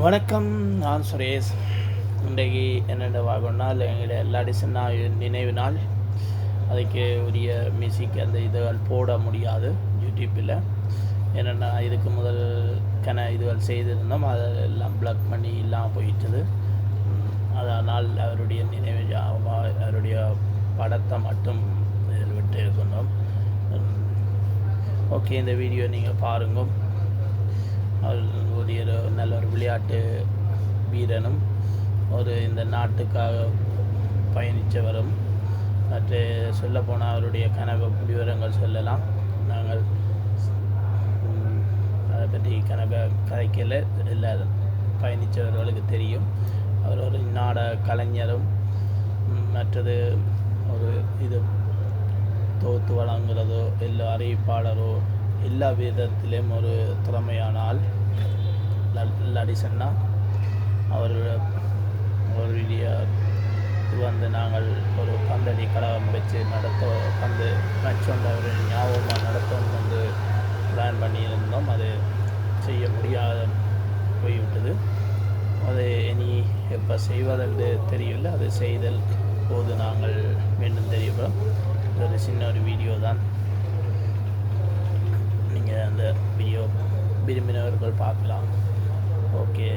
வணக்கம் நான் சுரேஷ். இன்றைக்கு என்னென்ன வாகனால் எங்களுடைய எல்லாடிசன் நினைவு நாள். அதுக்கு உரிய மியூசிக் அந்த இதுகள் போட முடியாது யூடியூப்பில் என்னென்னா இதுக்கு முதல் கன இதுகள் செய்திருந்தோம். அதெல்லாம் ப்ளக் பண்ணி இல்லாமல் போயிட்டது. அதனால் அவருடைய நினைவு அவருடைய படத்தை மட்டும் இதில் விட்டு இருக்கணும். ஓகே இந்த வீடியோ நீங்கள் பாருங்கள் அவர் ஒரு நல்ல ஒரு விளையாட்டு வீரனும் ஒரு இந்த நாட்டுக்காக பயணித்தவரும். மற்ற சொல்லப்போனால் அவருடைய கனவு விவரங்கள் சொல்லலாம். நாங்கள் அதை பற்றி கனவை கதைக்கல. இல்லை பயணித்தவர்களுக்கு தெரியும். அவர் ஒரு நாடக கலைஞரும் மற்றது ஒரு இது தொகுத்து வழங்குறதோ இல்லை அறிவிப்பாளரோ எல்லா விதத்திலையும் ஒரு திறமையான ஆள் லடிசன்னா அவர் அவருடைய இது வந்து நாங்கள் ஒரு பந்தடி கழகம் வச்சு நடத்த பந்து மேட்ச் வந்து அவர் ஞாபகமாக நடத்தணும் வந்து பிளான் பண்ணியிருந்தோம். அது செய்ய முடியாத போய்விட்டது. அது இனி எப்போ செய்வதென்று தெரியவில்லை. அது செய்தல் போது நாங்கள் மீண்டும் தெரியப்படும். இது ஒரு சின்ன ஒரு வீடியோ தான் நீங்கள் அந்த வீடியோ விரும்பினவர்கள் பார்க்கலாம். ஓகே